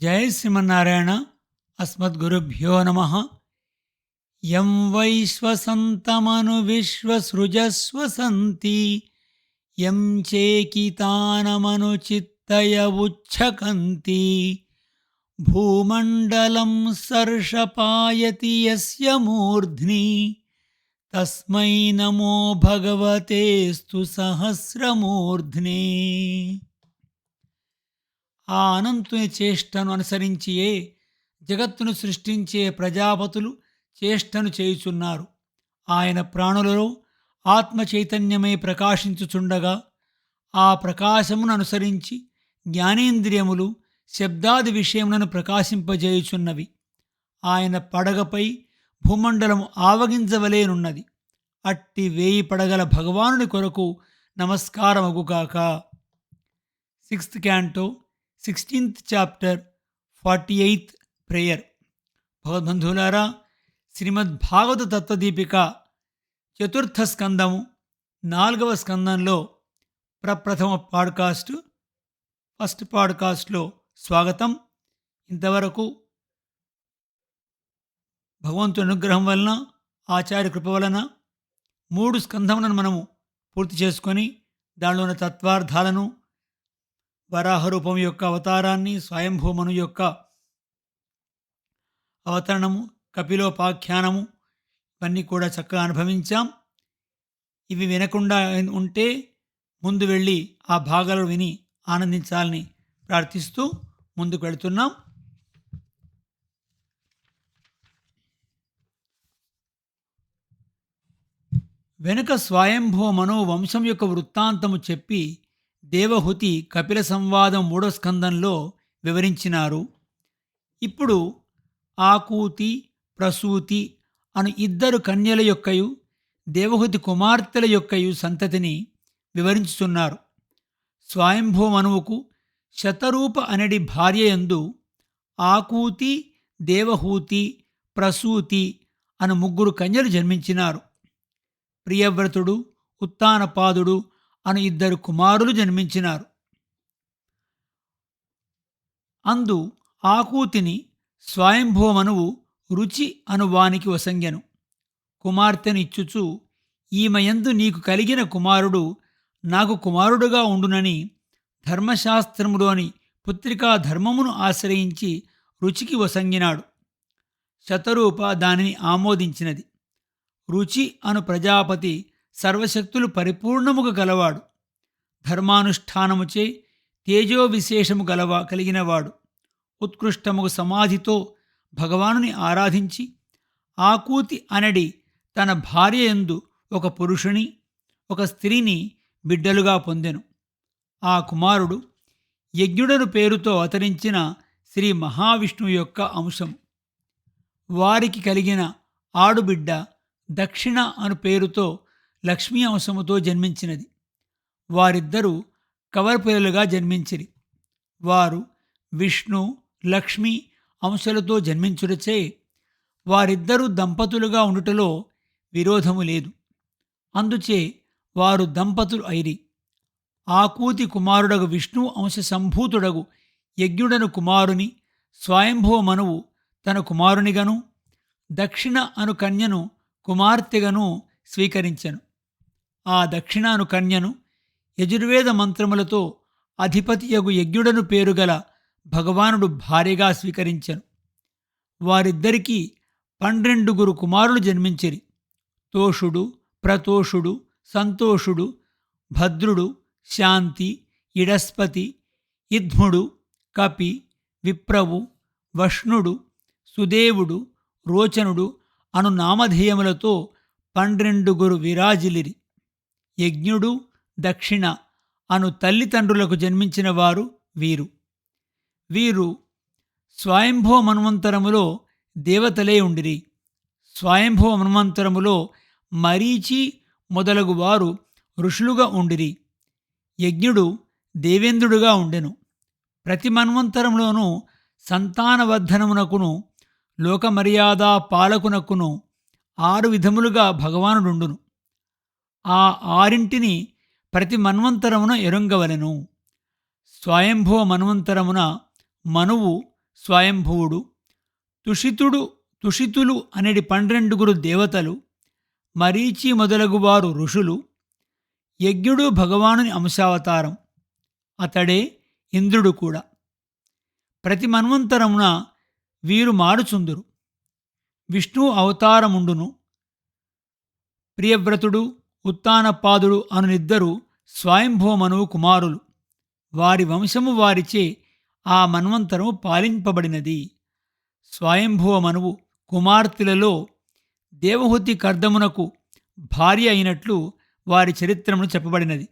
జయ శ్రీమన్నారాయణ అస్మద్గురుభ్యో నమ యం వైశ్వసంతమను విశ్వసృజస్వసంతి యం చేకితానమను చిత్తయ ఉచ్ఛకంతి భూమండలం సర్షపాయతి యస్య మూర్ధ్ని తస్మై నమో భగవతేస్తు సహస్రమూర్ధ్నే ఆ అనంతుని చేష్టను అనుసరించియే జగత్తును సృష్టించే ప్రజాపతులు చేష్టను చేయుచున్నారు. ఆయన ప్రాణులలో ఆత్మ చైతన్యమై ప్రకాశించుచుండగా ఆ ప్రకాశమును అనుసరించి జ్ఞానేంద్రియములు శబ్దాది విషయములను ప్రకాశింపజేయుచున్నవి. ఆయన పడగపై భూమండలము ఆవగించవలేనున్నది. అట్టి వేయి పడగల భగవానుని కొరకు నమస్కారమగుగాక. Sixth canto sixteenth chapter forty eighth prayer భగవద్బంధువులారా శ్రీమద్ భాగవత తత్వదీపిక చతుర్థ స్కందము నాలుగవ స్కందంలో ప్రప్రథమ పాడ్కాస్ట్ ఫస్ట్ పాడ్కాస్ట్లో స్వాగతం. ఇంతవరకు భగవంతుని అనుగ్రహం వలన ఆచార్య కృప వలన మూడు స్కంధములను మనము పూర్తి చేసుకొని దానిలో ఉన్న తత్వార్థాలను వరాహ రూపం యొక్క అవతారాన్ని స్వయంభూమను యొక్క అవతరణము కపిలోపాఖ్యానము ఇవన్నీ కూడా చక్కగా అనుభవించాం. ఇవి వినకుండా ఉంటే ముందు వెళ్ళి ఆ భాగాలు విని ఆనందించాలని ప్రార్థిస్తూ ముందుకు వెళుతున్నాం. వెనుక స్వయంభో మనో వంశం యొక్క వృత్తాంతము చెప్పి దేవహుతి కపిల సంవాదం మూడో స్కందంలో వివరించినారు. ఇప్పుడు ఆకూతి ప్రసూతి అను ఇద్దరు కన్యల యొక్కయు దేవహుతి కుమార్తెల యొక్కయు సంతతిని వివరించుతున్నారు స్వయంభూ మనువుకు శతరూప అనడి భార్య యందు ఆకూతి దేవహూతి ప్రసూతి అను ముగ్గురు కన్యలు జన్మించినారు. ప్రియవ్రతుడు ఉత్తానపాదుడు అను ఇద్దరు కుమారులు జన్మించినారు. అందు ఆకూతిని స్వయంభోమనువు రుచి అనువానికి వసంగెను. కుమార్తెను ఇచ్చుచు ఈమెయందు నీకు కలిగిన కుమారుడు నాకు కుమారుడుగా ఉండునని ధర్మశాస్త్రములోని పుత్రికా ధర్మమును ఆశ్రయించి రుచికి వసంగినాడు. శతరూప దానిని ఆమోదించినది. రుచి అను ప్రజాపతి సర్వశక్తులు పరిపూర్ణముగా గలవాడు. ధర్మానుష్ఠానముచే తేజో విశేషము గలవా కలిగినవాడు. ఉత్కృష్టముగు సమాధితో భగవానుని ఆరాధించి ఆకూతి అనడి తన భార్య ఎందు ఒక పురుషుని ఒక స్త్రీని బిడ్డలుగా పొందెను. ఆ కుమారుడు యజ్ఞుడను పేరుతో అవతరించిన శ్రీ మహావిష్ణువు యొక్క అంశం వారికి కలిగిన ఆడుబిడ్డ దక్షిణ అను పేరుతో లక్ష్మీ అంశముతో జన్మించినది. వారిద్దరూ కవరపిల్లలుగా జన్మించిరి. వారు విష్ణు లక్ష్మి అంశలతో జన్మించుటచే వారిద్దరూ దంపతులుగా ఉండుటలో విరోధము లేదు. అందుచే వారు దంపతులు ఐరి ఆకూతి కుమారుడగు విష్ణు అంశ సంభూతుడగు యజ్ఞుడను కుమారుని స్వయంభవ మనువు తన కుమారునిగను దక్షిణ అను కన్యను కుమార్తెగను స్వీకరించెను. ఆ దక్షిణాను కన్యను యజుర్వేద మంత్రములతో అధిపతియగు యజ్ఞుడను పేరుగల భగవానుడు భార్యగా స్వీకరించెను. వారిద్దరికీ పన్నెండుగురు కుమారులు జన్మించిరి. తోషుడు ప్రతోషుడు సంతోషుడు భద్రుడు శాంతి ఇడస్పతి ఇద్ముడు కపి విప్రవు వష్ణుడు సుదేవుడు రోచనుడు అను నామధేయములతో పన్నెండుగురు విరాజిలిరి. యజ్ఞుడు దక్షిణ అను తల్లిదండ్రులకు జన్మించిన వారు వీరు. వీరు స్వయంభో మన్వంతరములో దేవతలే ఉండిరి. స్వయంభో మన్వంతరములో మరీచి మొదలగు వారు ఋషులుగా ఉండిరి. యజ్ఞుడు దేవేంద్రుడుగా ఉండెను. ప్రతి మన్వంతరంలోనూ సంతానవర్ధనమునకును లోకమర్యాద పాలకునకును ఆరు విధములుగా భగవానుడుండును. ఆ ఆరింటిని ప్రతి మన్వంతరమున ఎరుంగవలెను. స్వయంభువ మన్వంతరమున మనువు స్వయంభువుడు తుషితుడు తుషితులు అనేది పన్నెండుగురు దేవతలు మరీచి మొదలగువారు ఋషులు యజ్ఞుడు భగవానుని అంశావతారం అతడే ఇంద్రుడు కూడా. ప్రతి మన్వంతరమున వీరు మారుచుందురు. విష్ణు అవతారముండును. ప్రియవ్రతుడు ఉత్తానపాదుడు అనునిద్దరు స్వయంభూమనువు కుమారులు. వారి వంశము వారిచే ఆ మన్వంతరము పాలింపబడినది. స్వయంభువమనువు కుమార్తెలలో దేవహుతి కర్దమునకు భార్య అయినట్లు వారి చరిత్రమును చెప్పబడినది.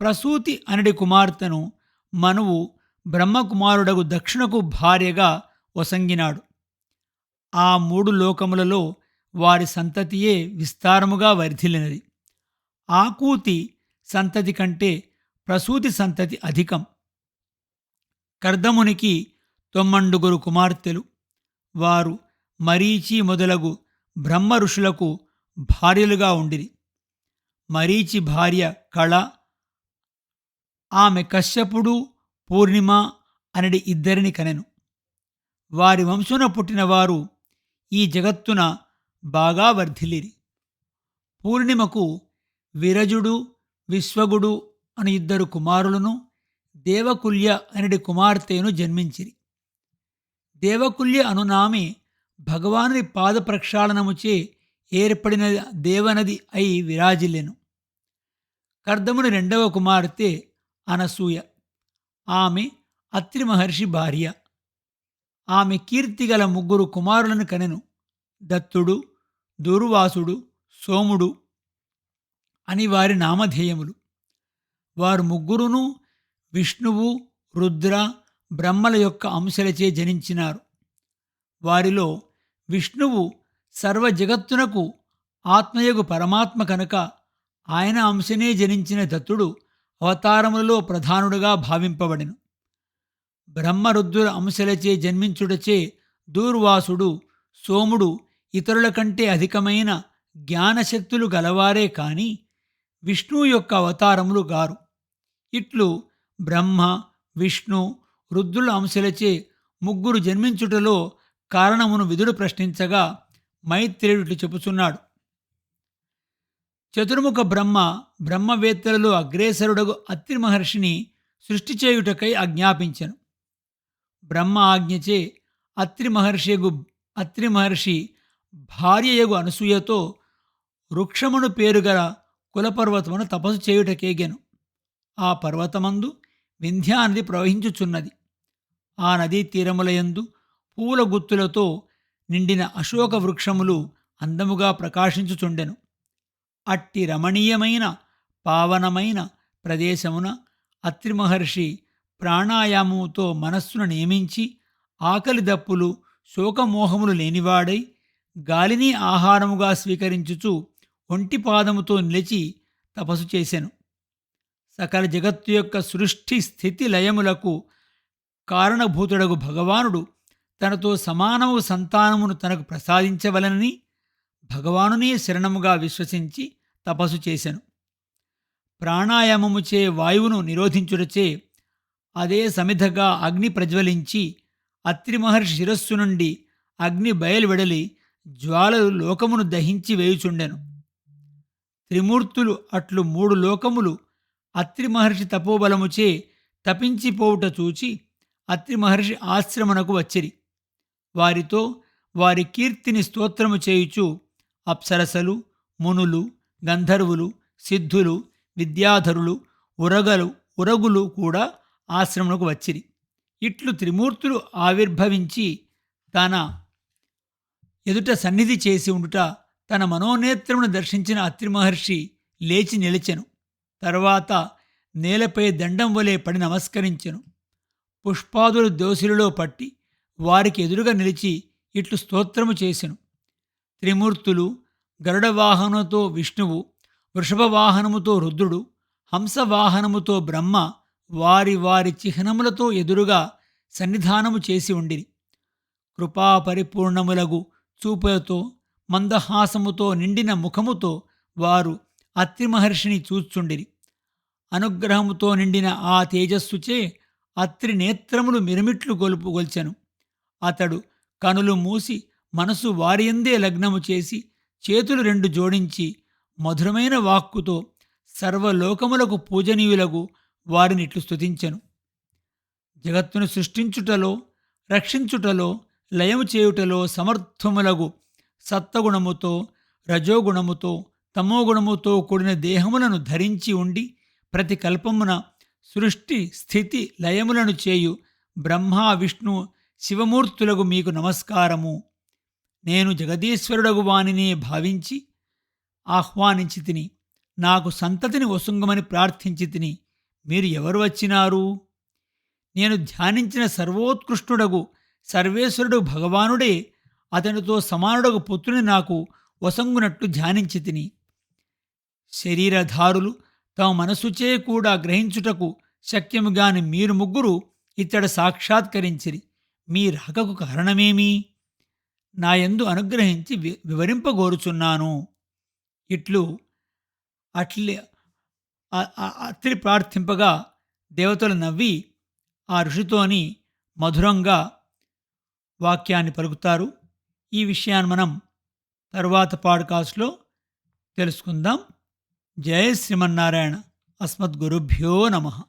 ప్రసూతి అనడి కుమార్తెను మనువు బ్రహ్మకుమారుడగు దక్షిణకు భార్యగా వసంగినాడు. ఆ మూడు లోకములలో వారి సంతతియే విస్తారముగా వర్ధిల్లినది. ఆకూతి సంతతి కంటే ప్రసూతి సంతతి అధికం. కర్దమునికి తొమ్మండుగురు కుమార్తెలు. వారు మరీచి మొదలగు బ్రహ్మ ఋషులకు భార్యలుగా ఉండిరి. మరీచి భార్య కళ ఆమె కశ్యపుడు పూర్ణిమ అనడి ఇద్దరిని కనెను. వారి వంశున పుట్టినవారు ఈ జగత్తున బాగా వర్ధిల్లిరి. పూర్ణిమకు విరజుడు విశ్వగుడు అని ఇద్దరు కుమారులను దేవకుల్య అనడి కుమార్తెను జన్మించిరి. దేవకుల్య అనునామి భగవానుని పాద ప్రక్షాళనముచే ఏర్పడిన దేవనది అయి విరాజిల్లెను. కర్దముని రెండవ కుమార్తె అనసూయ. ఆమె అత్రి మహర్షి భార్య. ఆమె కీర్తిగల ముగ్గురు కుమారులను కనెను. దత్తుడు దూర్వాసుడు సోముడు అని వారి నామధేయములు. వారు ముగ్గురును విష్ణువు రుద్ర బ్రహ్మల యొక్క అంశలచే జనించినారు. వారిలో విష్ణువు సర్వ జగత్తునకు ఆత్మయగు పరమాత్మ కనుక ఆయన అంశనే జనించిన దత్తుడు అవతారములలో ప్రధానుడుగా భావింపబడెను. బ్రహ్మరుద్రుల అంశలచే జన్మించుటచే దూర్వాసుడు సోముడు ఇతరుల కంటే అధికమైన జ్ఞానశక్తులు గలవారే కాని విష్ణువు యొక్క అవతారములు గారు. ఇట్లు బ్రహ్మ విష్ణు రుద్రుల అంశలచే ముగ్గురు జన్మించుటలో కారణమును విదుడు ప్రశ్నించగా మైత్రేయుడు చెబుతున్నాడు. చతుర్ముఖ బ్రహ్మ బ్రహ్మవేత్తలలో అగ్రేసరుడగు అత్రి మహర్షిని సృష్టి చేయుటకై ఆజ్ఞాపించెను. బ్రహ్మ ఆజ్ఞచే అత్రి మహర్షియగు అత్రి మహర్షి భార్యయగు అనసూయతో వృక్షమును పేరుగల కులపర్వతమును తపస్సు చేయుటకేగెను ఆ పర్వతమందు వింధ్యా నది ప్రవహించుచున్నది. ఆ నదీ తీరములయందు పూల గుత్తులతో నిండిన అశోక వృక్షములు అందముగా ప్రకాశించుచుండెను. అట్టి రమణీయమైన పావనమైన ప్రదేశమున అత్రిమహర్షి ప్రాణాయామముతో మనస్సును నియమించి ఆకలి దప్పులు శోకమోహములు లేనివాడై గాలిని ఆహారముగా స్వీకరించుచు ఒంటి పాదముతో నిలిచి తపస్సు చేసెను. సకల జగత్తు యొక్క సృష్టి స్థితి లయములకు కారణభూతుడగు భగవానుడు తనతో సమానము సంతానమును తనకు ప్రసాదించవలనని భగవానునే శరణముగా విశ్వసించి తపస్సు చేశాను ప్రాణాయామముచే వాయువును నిరోధించుటచే అదే సమిధగా అగ్ని ప్రజ్వలించి అత్రి మహర్షి శిరస్సు నుండి అగ్ని బయలువెడలి జ్వాలలు లోకమును దహించి వేయుచుండెను. త్రిమూర్తులు అట్లు మూడు లోకములు అత్రి మహర్షి తపోబలముచే తపించిపోవుట చూచి అత్రి మహర్షి ఆశ్రమణకు వచ్చిరి. వారితో వారి కీర్తిని స్తోత్రము చేయుచు అప్సరసలు మునులు గంధర్వులు సిద్ధులు విద్యాధరులు ఉరగలు ఉరగులు కూడా ఆశ్రమమునకు వచ్చిరి. ఇట్లు త్రిమూర్తులు ఆవిర్భవించి తన ఎదుట సన్నిధి చేసి ఉండుట తన మనోనేత్రమును దర్శించిన అత్రి మహర్షి లేచి నిలిచెను. తర్వాత నేలపై దండం వలె పడి నమస్కరించెను. పుష్పాదులు దోసిలలో పట్టి వారికి ఎదురుగా నిలిచి ఇట్లు స్తోత్రము చేసెను. త్రిమూర్తులు గరుడ వాహనముతో విష్ణువు వృషభ వాహనముతో రుద్రుడు హంస వాహనముతో బ్రహ్మ వారి వారి చిహ్నములతో ఎదురుగా సన్నిధానము చేసి ఉండిరి. కృపా పరిపూర్ణములగు చూపులతో మందహాసముతో నిండిన ముఖముతో వారు అత్రి మహర్షిని చూచుండిరి అనుగ్రహముతో నిండిన ఆ తేజస్సుచే అత్రి నేత్రములు మిరమిట్లు గొలుపుగొల్చెను అతడు కనులు మూసి మనసు వారియందే లగ్నము చేసి చేతులు రెండు జోడించి మధురమైన వాక్కుతో సర్వలోకములకు పూజనీయులకు వారినిట్లు స్తుతించెను. జగత్తును సృష్టించుటలో రక్షించుటలో లయము చేయుటలో సమర్థములగు సత్వగుణముతో రజోగుణముతో తమోగుణముతో కూడిన దేహములను ధరించి ఉండి ప్రతి కల్పమున సృష్టి స్థితి లయములను చేయు బ్రహ్మ విష్ణు శివమూర్తులకు మీకు నమస్కారము. నేను జగదీశ్వరుడగు వానినే భావించి ఆహ్వానించి తిని నాకు సంతతిని వసుంగమని ప్రార్థించి తిని మీరు ఎవరు వచ్చినారు? నేను ధ్యానించిన సర్వోత్కృష్టుడగు సర్వేశ్వరుడు భగవానుడే అతనితో సమానుడగు పుత్రుని నాకు వసంగునట్టు ధ్యానించి తిని. శరీరధారులు తమ మనసుచే కూడా గ్రహించుటకు శక్యముగాని మీరు ముగ్గురు ఇతడ సాక్షాత్కరించిరి. మీ రాకకు కారణమేమి? నాయందు అనుగ్రహించి వి- వివరింపగోరుచున్నాను. ఇట్లు అట్లే అత్రి ప్రార్థింపగా దేవతలు నవ్వి ఆ ఋషితోని మధురంగా వాక్యాన్ని పలుకుతారు. ఈ విషయాన్ని మనం తరువాత పాడ్కాస్ట్లో తెలుసుకుందాం. జయ శ్రీమన్నారాయణ. అస్మద్గురుభ్యో నమః.